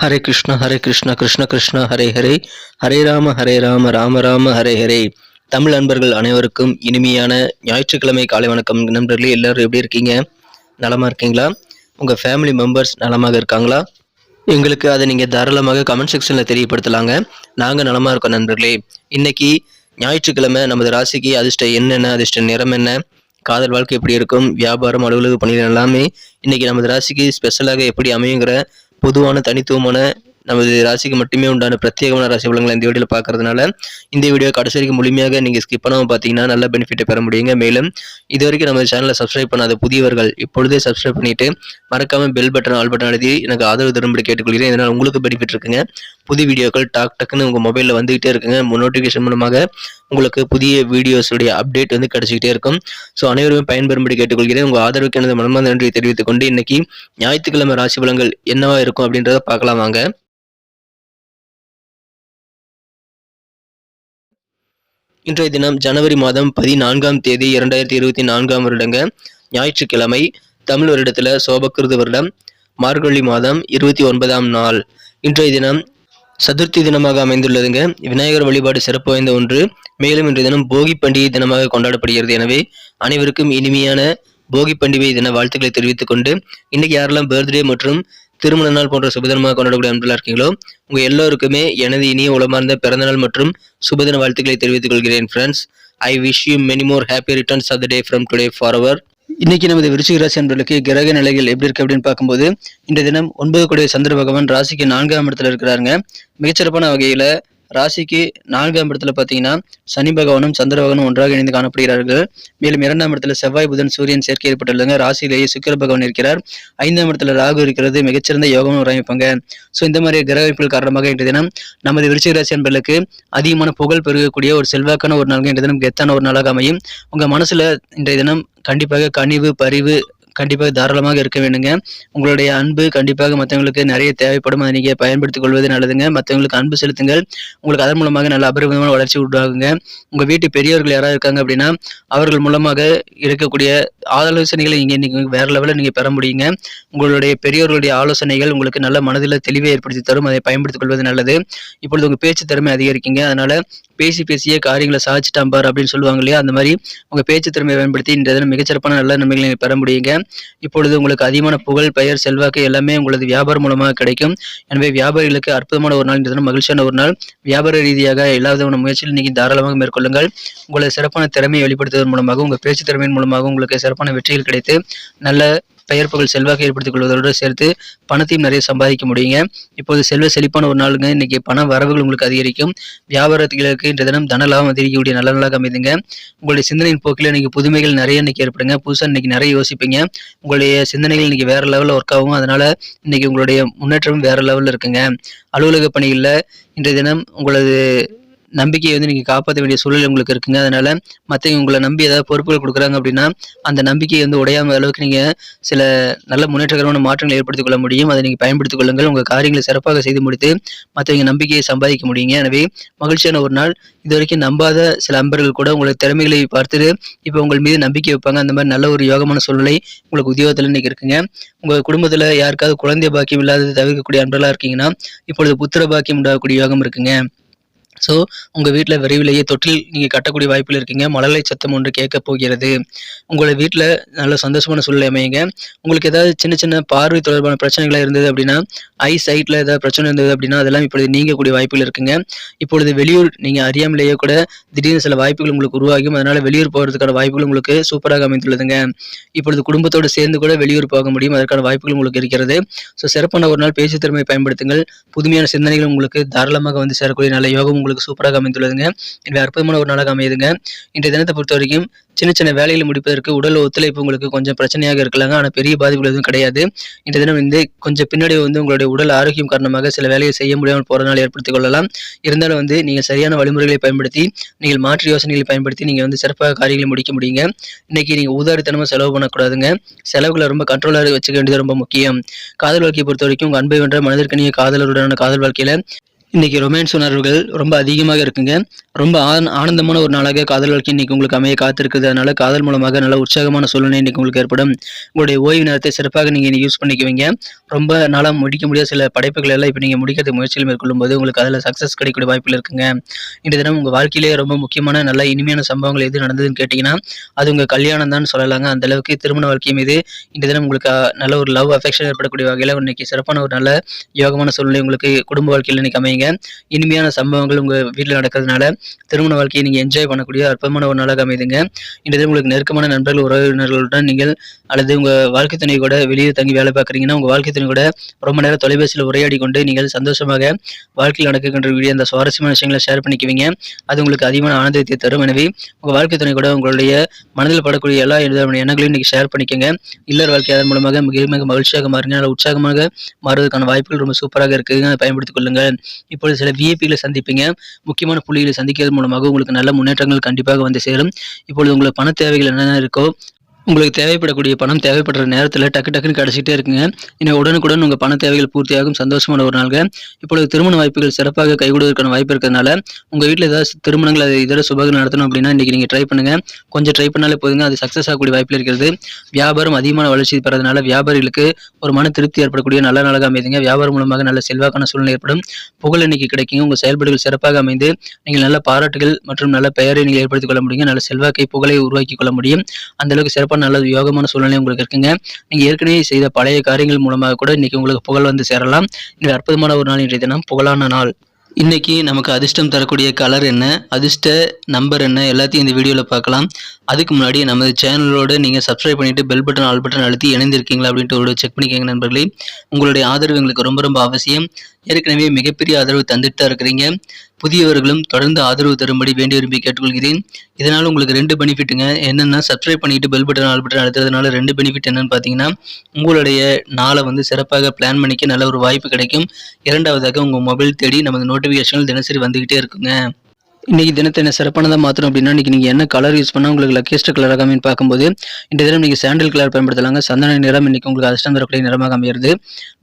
ஹரே கிருஷ்ண ஹரே கிருஷ்ண கிருஷ்ண கிருஷ்ண ஹரே ஹரே. ஹரே ராம ஹரே ராம ராம ராம ஹரே ஹரே. தமிழ் நண்பர்கள் அனைவருக்கும் இனிமையான ஞாயிற்றுக்கிழமை காலை வணக்கம். நண்பர்களே எல்லாரும் எப்படி இருக்கீங்க? நலமாக இருக்கீங்களா? உங்கள் ஃபேமிலி மெம்பர்ஸ் நலமாக இருக்காங்களா? எங்களுக்கு அதை நீங்கள் தாராளமாக கமெண்ட் செக்ஷனில் தெரியப்படுத்தலாங்க. நாங்கள் நலமாக இருக்கோம் நண்பர்களே. இன்னைக்கு ஞாயிற்றுக்கிழமை நமது ராசிக்கு அதிர்ஷ்டம் என்னென்ன அதிர்ஷ்ட நிறம் என்ன? காதல் வாழ்க்கை எப்படி இருக்கும்? வியாபாரம் அலுவலக பணிகள் எல்லாமே இன்னைக்கு நமது ராசிக்கு ஸ்பெஷலாக எப்படி அமையுங்கிற பொதுவான தனித்துவமான நமது ராசிக்கு மட்டுமே உண்டான பிரத்யேகமான ராசி பலங்களை இந்த வீடியோவில் பார்க்கறதுனால இந்த வீடியோ கடைசி வரைக்கும் முழுமையாக நீங்கள் ஸ்கிப் பண்ணாமல் பார்த்தீங்கன்னா நல்ல பெனிஃபிட்டை பெற முடியுங்க. மேலும் இது வரைக்கும் நம்ம சேனலை சப்ஸ்கிரைப் பண்ணாத புதியவர்கள் இப்பொழுதே சப்ஸ்கிரைப் பண்ணிட்டு மறக்காமல் பெல் பட்டன் ஆல் பட்டன் எழுதி எனக்கு ஆதரவு தரும்படி கேட்டுக்கொள்கிறேன். இதனால் உங்களுக்கு பெனிஃபிட் இருக்குங்க. புது வீடியோக்கள் டாக் டக்குன்னு உங்கள் மொபைலில் வந்துகிட்டே இருக்குங்க. நோட்டிஃபிகேஷன் மூலமாக உங்களுக்கு புதிய வீடியோஸுடைய அப்டேட் வந்து கிடைச்சிக்கிட்டே இருக்கும். ஸோ அனைவருமே பயன்பெறும்படி கேட்டுக்கொள்கிறேன். உங்கள் ஆதரவுக்கு எனது மனமார்ந்த நன்றியை தெரிவித்துக் கொண்டு இன்னைக்கு ஞாயிற்றுக்கிழமை ராசி பலங்கள் என்னவா இருக்கும் அப்படின்றத பார்க்கலாம் வாங்க. இன்றைய தினம் ஜனவரி மாதம் பதினான்காம் தேதி இரண்டாயிரத்தி இருபத்தி நான்காம் வருடங்க. ஞாயிற்றுக்கிழமை தமிழ் வருடத்தில் சோபக்கிருது வருடம் மார்கழி மாதம் இருபத்தி ஒன்பதாம் நாள். இன்றைய தினம் சதுர்த்தி தினமாக அமைந்துள்ளதுங்க. விநாயகர் வழிபாடு சிறப்பு வாய்ந்த ஒன்று. மேலும் இன்றைய தினம் போகி பண்டிகை தினமாக கொண்டாடப்படுகிறது. எனவே அனைவருக்கும் இனிமையான போகி பண்டிகை தின வாழ்த்துக்களை தெரிவித்துக் கொண்டு இன்னைக்கு யாரெல்லாம் பர்த்டே மற்றும் திருமண நாள் போன்ற சுபதினமாக கொண்டாடக்கூடிய அன்பெல்லாம் இருக்கீங்களோ உங்க எல்லோருக்குமே எனது இனிய உளமார்ந்த பிறந்தநாள் மற்றும் சுபதின வாழ்த்துக்களை தெரிவித்துக் கொள்கிறேன் friends I wish you many more happy returns of the day from today ஃபார்வர் இன்னைக்கு நமது விருச்சிக ராசி அன்பர்களுக்கு கிரக நிலைகள் எப்படி இருக்கு அப்படின்னு பார்க்கும்போது இந்த தினம் ஒன்பது கோடி சந்திர பகவான் ராசிக்கு நான்காம் இடத்துல இருக்கிறாருங்க. மிகச்சிறப்பான வகையில ராசிக்கு நான்காம் இடத்துல பார்த்தீங்கன்னா சனி பகவானும் சந்திர பகவானும் ஒன்றாக இணைந்து காணப்படுகிறார்கள். மேலும் இரண்டாம் இடத்துல செவ்வாய் புதன் சூரியன் சேர்க்கை ஏற்பட்டுள்ளதுங்க. ராசியிலேயே சுக்கர பகவான் இருக்கிறார். ஐந்தாம் இடத்துல ராகு இருக்கிறது. மிகச்சிறந்த யோகம்னு ஒரு அமைப்பாங்க ஸோ இந்த மாதிரி கிரக அமைப்புகள் காரணமாக இன்றைய தினம் நமது விருச்சிக ராசி என்பதற்கு அதிகமான புகழ் பெருகக்கூடிய ஒரு செல்வாக்கான ஒரு நாள் இன்றைய தினம் கெத்தான ஒரு நாளாக அமையும். உங்கள் மனசில் இன்றைய தினம் கண்டிப்பாக கனிவு பரிவு கண்டிப்பாக தாராளமாக இருக்க வேண்டுங்க. உங்களுடைய அன்பு கண்டிப்பாக மற்றவங்களுக்கு நிறைய தேவைப்படும். அதை நீங்கள் பயன்படுத்திக் கொள்வது நல்லதுங்க. மற்றவங்களுக்கு அன்பு செலுத்துங்கள். உங்களுக்கு அதன் மூலமாக நல்ல அபரிமிதமான வளர்ச்சி உண்டாகுங்க. உங்கள் வீட்டு பெரியவர்கள் யாராவது இருக்காங்க அப்படின்னா அவர்கள் மூலமாக இருக்கக்கூடிய ஆலோசனைகளை நீங்கள் வேற லெவலில் நீங்கள் பெற முடியுங்க. உங்களுடைய பெரியோர்களுடைய ஆலோசனைகள் உங்களுக்கு நல்ல மனதில் தெளிவை ஏற்படுத்தி தரும். அதை பயன்படுத்திக் கொள்வது நல்லது. இப்பொழுது உங்கள் பேச்சு திறமை அதிகரிக்குங்க. அதனால பேசி பேசியே காரியங்களை சாதிச்சுட்டாம்பார் அப்படின்னு சொல்லுவாங்க இல்லையா? அந்த மாதிரி உங்கள் பேச்சு திறமையை பயன்படுத்தி இந்த தினம் மிகச்சிறப்பான நல்ல நன்மைகளை நீங்கள் பெற முடியுங்க. இப்பொழுது உங்களுக்கு அதிகமான புகழ் பெயர் செல்வாக்கு எல்லாமே உங்களது வியாபாரம் மூலமாக கிடைக்கும். எனவே வியாபாரிகளுக்கு அற்புதமான ஒரு நாள் இந்த தினம் மகிழ்ச்சியான ஒரு நாள். வியாபார ரீதியாக எல்லா விதமான முயற்சியில் நீங்கள் தாராளமாக மேற்கொள்ளுங்கள். உங்களது சிறப்பான திறமையை வெளிப்படுத்துவதன் மூலமாக உங்கள் பேச்சு திறமையின் மூலமாக உங்களுக்கு சிறப்பான வெற்றிகள் கிடைத்து நல்ல பெயர் புகழ் செல்வாக்கு ஏற்படுத்திக் கொள்வதோடு சேர்த்து பணத்தையும் நிறைய சம்பாதிக்க முடியுங்க. இப்போது செல்வ செழிப்பான ஒரு நாளுங்க. இன்னைக்கு பண வரவுகள் உங்களுக்கு அதிகரிக்கும். வியாபாரத்துகளுக்கு இன்றைய தினம் தன லாபம் அதிகரிக்கக்கூடிய நல்ல நாளாக அமைதுங்க உங்களுடைய சிந்தனையின் போக்கில் இன்னைக்கு புதுமைகள் நிறைய இன்னைக்கு ஏற்படுங்க. புதுசாக இன்னைக்கு நிறைய யோசிப்பீங்க. உங்களுடைய சிந்தனைகள் இன்னைக்கு வேற லெவலில் ஒர்க் ஆகும் அதனால இன்னைக்கு உங்களுடைய முன்னேற்றம் வேற லெவலில் இருக்குங்க. அலுவலக பணிகளில் இன்றைய தினம் உங்களது நம்பிக்கையை வந்து நீங்கள் காப்பாற்ற வேண்டிய சூழல் உங்களுக்கு இருக்குங்க. அதனால் மற்றவங்க உங்களை நம்பி ஏதாவது பொறுப்புகள் கொடுக்குறாங்க அப்படின்னா அந்த நம்பிக்கையை வந்து உடையாம அளவுக்கு நீங்கள் சில நல்ல முன்னேற்றகரமான மாற்றங்களை ஏற்படுத்திக் கொள்ள முடியும். அதை நீங்கள் பயன்படுத்திக் கொள்ளுங்கள். உங்கள் காரியங்களை சிறப்பாக செய்து முடித்து மற்றவங்க நம்பிக்கையை சம்பாதிக்க முடியுங்க. எனவே மகிழ்ச்சியான ஒரு நாள். இது வரைக்கும் நம்பாத சில அன்பர்கள் கூட உங்களோட திறமைகளை பார்த்துட்டு இப்போ உங்கள் மீது நம்பிக்கை வைப்பாங்க. அந்த மாதிரி நல்ல ஒரு யோகமான சூழ்நிலை உங்களுக்கு உத்தியோகத்தில் இன்னைக்கு இருக்குங்க. உங்கள் குடும்பத்தில் யாருக்காவது குழந்தை பாக்கியம் இல்லாதது தவிர்க்கக்கூடிய அன்பர்களாக இருக்கீங்கன்னா இப்பொழுது புத்திர பாக்கியம் உண்டாகக்கூடிய யோகம் இருக்குங்க. ஸோ உங்கள் வீட்டில் விரைவிலேயே தொட்டில் நீங்கள் கட்டக்கூடிய வாய்ப்பில் இருக்கீங்க. மழலை சத்தம் ஒன்று கேட்க போகிறது. உங்களை வீட்டில் நல்ல சந்தோஷமான சூழ்நிலை அமையுங்க. உங்களுக்கு ஏதாவது சின்ன சின்ன பார்வை தொடர்பான பிரச்சனைகளாக இருந்தது அப்படின்னா ஐ சைட்டில் ஏதாவது பிரச்சனை இருந்தது அப்படின்னா அதெல்லாம் இப்பொழுது நீங்கக்கூடிய வாய்ப்புகள் இருக்குங்க. இப்பொழுது வெளியூர் நீங்கள் அறியாமலேயே கூட திடீர்னு சில வாய்ப்புகள் உங்களுக்கு உருவாகும் அதனால் வெளியூர் போகிறதுக்கான வாய்ப்புகள் உங்களுக்கு சூப்பராக அமைந்துள்ளதுங்க. இப்பொழுது குடும்பத்தோடு சேர்ந்து கூட வெளியூர் போக முடியும். அதற்கான வாய்ப்புகள் உங்களுக்கு இருக்கிறது. ஸோ சிறப்பான ஒரு நாள் பேச்சு திறமையை பயன்படுத்துங்கள். புதுமையான சிந்தனைகள் உங்களுக்கு தாராளமாக வந்து சேரக்கூடிய நல்ல யோகம் உங்களுக்கு சூப்பராக அமைந்துள்ளதுங்க. எனவே அற்புதமான ஒரு நாளாக அமையுதுங்க. இன்றைய தினத்தை பொறுத்த வரைக்கும் சின்ன சின்ன வேலையில் முடிப்பதற்கு உடல் ஒத்துழைப்பு உங்களுக்கு கொஞ்சம் பிரச்சனையாக இருக்கலாங்க. ஆனால் பெரிய பாதிப்புகள் எதுவும் கிடையாது. இந்த தினம் வந்து கொஞ்சம் பின்னாடி வந்து உங்களுடைய உடல் ஆரோக்கியம் காரணமாக சில வேலையை செய்ய முடியாமல் போகிறதுனால ஏற்படுத்திக் கொள்ளலாம். இருந்தாலும் வந்து நீங்கள் சரியான வழிமுறைகளை பயன்படுத்தி நீங்கள் மாற்று யோசனைகளை பயன்படுத்தி நீங்கள் வந்து சிறப்பாக காரியங்களை முடிக்க முடியுங்க. இன்னைக்கு நீங்கள் ஊதாரித்தனமாக செலவு பண்ணக்கூடாதுங்க. செலவுகளை ரொம்ப கண்ட்ரோலாக வச்சுக்க வேண்டியது ரொம்ப முக்கியம். காதல் வாழ்க்கையை பொறுத்த வரைக்கும் உங்கள் அன்பை வென்ற மனதிற்கனிய காதலருடனான காதல் வாழ்க்கையில் இன்றைக்கி ரொமான்ஸ் உணர்வுகள் ரொம்ப அதிகமாக இருக்குங்க. ரொம்ப ஆனந்தமான ஒரு நாளாக காதல் வாழ்க்கை இன்றைக்கி உங்களுக்கு அமைய காத்திருக்குது. அதனால் காதல் மூலமாக நல்ல உற்சாகமான சூழ்நிலை இன்றைக்கி உங்களுக்கு ஏற்படும். உங்களுடைய ஓய்வு நேரத்தை சிறப்பாக நீங்க யூஸ் பண்ணிக்குவீங்க. ரொம்ப நாளாக முடிக்க முடியாத சில படைப்புகள் எல்லாம் இப்போ நீங்கள் முடிக்கிறது முயற்சியில் மேற்கொள்ளும் போது உங்களுக்கு அதில் சக்ஸஸ் கிடைக்கக்கூடிய வாய்ப்பில் இருக்குங்க. இந்த தினம் உங்கள் வாழ்க்கையிலேயே ரொம்ப முக்கியமான நல்ல இனிமையான சம்பவங்கள் எது நடந்ததுன்னு கேட்டிங்கன்னா அது உங்கள் கல்யாணம் தான் சொல்லலாங்க. அந்த அளவுக்கு திருமண வாழ்க்கை மீது இந்த தினம் உங்களுக்கு நல்ல ஒரு லவ் அஃபெக்ஷன் ஏற்படக்கூடிய வகையில் இன்னைக்கு சிறப்பான ஒரு நல்ல யோகமான சூழ்நிலை உங்களுக்கு குடும்ப வாழ்க்கையில் இன்றைக்கி அமையுங்க. இனிமையான சம்பவங்கள் உங்கள் வீட்டில் நடக்கிறதுனால திருமண வாழ்க்கையை நீங்கள் என்ஜாய் பண்ணக்கூடிய அற்புதமான ஒரு நாளாக அமைதுங்க. இன்றைய உங்களுக்கு நெருக்கமான நண்பர்கள் உறவினர்களுடன் நீங்கள் அல்லது உங்கள் வாழ்க்கை துணை கூட வெளியே தங்கி வேலை பார்க்குறீங்கன்னா உங்கள் வாழ்க்கை துணை கூட ரொம்ப நேரம் தொலைபேசியில் உரையாடி கொண்டு நீங்கள் சந்தோஷமாக வாழ்க்கையில் நடக்கின்ற அந்த சுவாரஸ்யமான விஷயங்களை ஷேர் பண்ணிக்குவீங்க. அது உங்களுக்கு அதிகமான ஆனந்தத்தை தரும். எனவே உங்கள் வாழ்க்கை துணை கூட உங்களுடைய மனதில் படக்கூடிய எல்லா விதமான எண்ணங்களையும் இன்னைக்கு ஷேர் பண்ணிக்கோங்க. இல்லற வாழ்க்கை அதன் மூலமாக மிக மிக மகிழ்ச்சியாக மாறுங்க. நல்ல உற்சாகமாக மாறுவதற்கான வாய்ப்புகள் ரொம்ப சூப்பராக இருக்குங்க. அதை பயன்படுத்திக் கொள்ளுங்கள். இப்பொழுது சில விஐபிகளை சந்திப்பீங்க. முக்கியமான புள்ளிகளை சந்திக்கிறது மூலமாக உங்களுக்கு நல்ல முன்னேற்றங்கள் கண்டிப்பாக வந்து சேரும். இப்பொழுது உங்களுக்கு பண தேவைகள் என்னென்ன இருக்கோ உங்களுக்கு தேவைப்படக்கூடிய பணம் தேவைப்படுற நேரத்தில் டக்கு டக்குன்னு கிடச்சிட்டே இருக்குங்க. இன்னும் உடனுக்குடன் உங்கள் பண தேவைகள் பூர்த்தியாகும். சந்தோஷமான ஒரு நாள்ங்க. இப்பொழுது திருமண வாய்ப்புகள் சிறப்பாக கைகூடுவதற்கான வாய்ப்பு இருக்கிறதுனால உங்கள் வீட்டில் ஏதாவது திருமணங்கள் அது இதர சுபகம் நடத்தணும் அப்படின்னா இன்றைக்கி நீங்கள் ட்ரை பண்ணுங்கள் கொஞ்சம் ட்ரை பண்ணாலே போதுங்க. அது சக்ஸஸ் ஆகக்கூடிய வாய்ப்பில் இருக்கிறது. வியாபாரம் அதிகமான வளர்ச்சி பெறதுனால வியாபாரிகளுக்கு ஒரு மன திருப்தி ஏற்படக்கூடிய நல்ல நாளாக அமைதுங்க. வியாபாரம் மூலமாக நல்ல செல்வாக்கான சூழ்நிலை ஏற்படும். புகழ் இன்னைக்கு கிடைக்குங்க. உங்கள் செயல்பாடுகள் சிறப்பாக அமைந்து நீங்கள் நல்ல பாராட்டுகள் மற்றும் நல்ல பெயரை நீங்கள் ஏற்படுத்திக் கொள்ள முடியும் நல்ல செல்வாக்கை புகழை உருவாக்கி கொள்ள முடியும். அந்தளவுக்கு சிறப்பான நல்லது யோகமான சூழ்நிலை உங்களுக்கு இருக்குங்க. நீங்க ஏற்கனவே செய்த பழைய காரியங்கள் மூலமாக கூட இன்னைக்கு உங்களுக்கு புகழ் வந்து சேரலாம். இன்னைக்கு அற்புதமான ஒரு நாள் இன்றைய தினம் புகழான நாள். இன்னைக்கு நமக்கு அதிர்ஷ்டம் தரக்கூடிய கலர் என்ன அதிர்ஷ்ட நம்பர் என்ன எல்லாத்தையும் இந்த வீடியோவில் பார்க்கலாம். அதுக்கு முன்னாடி நமது சேனலோடு நீங்கள் சப்ஸ்கிரைப் பண்ணிவிட்டு பெல் பட்டன் ஆல் பட்டன் அழுத்தி இணைந்திருக்கீங்களா அப்படின்ட்டு ஒரு செக் பண்ணிக்கோங்க நண்பர்களே. உங்களுடைய ஆதரவு எங்களுக்கு ரொம்ப ரொம்ப அவசியம். ஏற்கனவே மிகப்பெரிய ஆதரவு தந்துட்டு தான் இருக்கிறீங்க. புதியவர்களும் தொடர்ந்து ஆதரவு தரும்படி வேண்டி விரும்பி கேட்டுக்கொள்கிறேன். இதனால் உங்களுக்கு ரெண்டு பெனிஃபிட்டுங்க. என்னென்னா சப்ஸ்கிரைப் பண்ணிட்டு பெல் பட்டன் ஆல் பட்டன் அழுத்துறதுனால ரெண்டு பெனிஃபிட் என்னன்னு பார்த்தீங்கன்னா உங்களுடைய நாளை வந்து சிறப்பாக பிளான் பண்ணிக்க நல்ல ஒரு வாய்ப்பு கிடைக்கும். இரண்டாவதாக உங்கள் மொபைல் தேடி நமது நோட்டிஃபிகேஷன்கள் தினசரி வந்துக்கிட்டே இருக்குங்க. இன்னைக்கு தினத்தை என்ன சிறப்பானதாக மாற்றணும் அப்படின்னா இன்றைக்கி நீங்கள் என்ன கலர் யூஸ் பண்ணால் உங்களுக்கு லக்கியஸ்ட் கலராக அமைன்னு பார்க்கும்போது இந்த தினம் நீங்கள் சாண்டில் கலர் பயன்படுத்தலாங்க. சந்தன நிறம் இன்னைக்கு உங்களுக்கு அதிர்ஷ்டம் தரக்கூடிய நிறமாக அமைகிறது.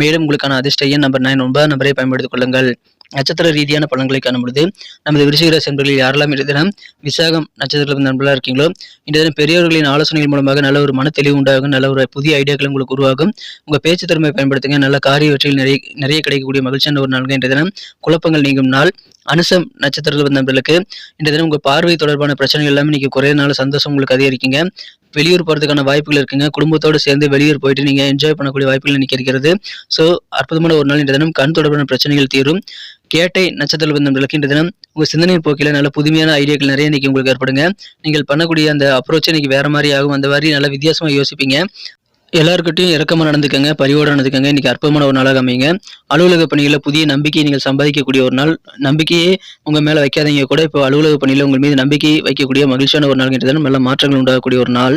மேலும் உங்களுக்கான அதிர்ஷ்ட எண் நம்பர் நைன் ஒன்பது நம்பரை பயன்படுத்திக் கொள்ளுங்கள். நட்சத்திர ரீதியான பலன்களை காணும் பொழுது நமது விருச்சிக ராசி என்பர்களில் யாரெல்லாம் இந்த தினம் விசாகம் நட்சத்திரத்தில் நண்பர்களாக இருக்கீங்களோ இந்த தினம் பெரியவர்களின் ஆலோசனைகள் மூலமாக நல்ல ஒரு மன தெளிவு உண்டாகும் நல்ல ஒரு புதிய ஐடியாக்கள் உங்களுக்கு உருவாகும். உங்க பேச்சு திறமையை பயன்படுத்துங்க நல்ல காரிய வெற்றிகள் நிறைய நிறைய கிடைக்கக்கூடிய மகிழ்ச்சியான ஒரு நாள்கள் இந்த தினம். குழப்பங்கள் நீங்கும் நாள். அனுசம் நட்சத்திரத்தில் வந்த நண்பர்களுக்கு இந்த தினம் உங்க பார்வை தொடர்பான பிரச்சனைகள் எல்லாமே இன்னைக்கு குறையனால சந்தோஷம் உங்களுக்கு அதிகரிக்குங்க. வெளியூர் போகிறதுக்கான வாய்ப்புகள் இருக்குங்க. குடும்பத்தோடு சேர்ந்து வெளியூர் போயிட்டு நீங்கள் என்ஜாய் பண்ணக்கூடிய வாய்ப்புகள் இன்னைக்கு இருக்கிறது. ஸோ அற்புதமான ஒரு நாள் இந்த தினம். கண் தொடர்பான பிரச்சனைகள் தீரும். கேட்டை நட்சத்திர வந்தவர்களுக்கு இந்த தினம் உங்கள் சிந்தனையின் போக்கில் நல்ல புதுமையான ஐடியாக்கள் நிறைய இன்னைக்கு உங்களுக்கு ஏற்படுங்க. நீங்கள் பண்ணக்கூடிய அந்த அப்ரோச் இன்னைக்கு வேற மாதிரி ஆகும். அந்த மாதிரி நல்ல வித்தியாசமாக யோசிப்பீங்க. எல்லாருக்கிட்டையும் இறக்கமாக நடந்துக்கங்க பரிவோட நடந்துக்கங்க. இன்றைக்கி அற்புதமான ஒரு நாளாக அமைங்க அலுவலக பணிகளில் புதிய நம்பிக்கையை நீங்கள் சம்பாதிக்கக்கூடிய ஒரு நாள். நம்பிக்கையே உங்கள் மேலே வைக்காதீங்க கூட. இப்போ அலுவலக பணியில் உங்கள் மீது நம்பிக்கை வைக்கக்கூடிய மகிழ்ச்சியான ஒரு நாள் தினம் நல்ல மாற்றங்கள் உண்டாகக்கூடிய ஒரு நாள்.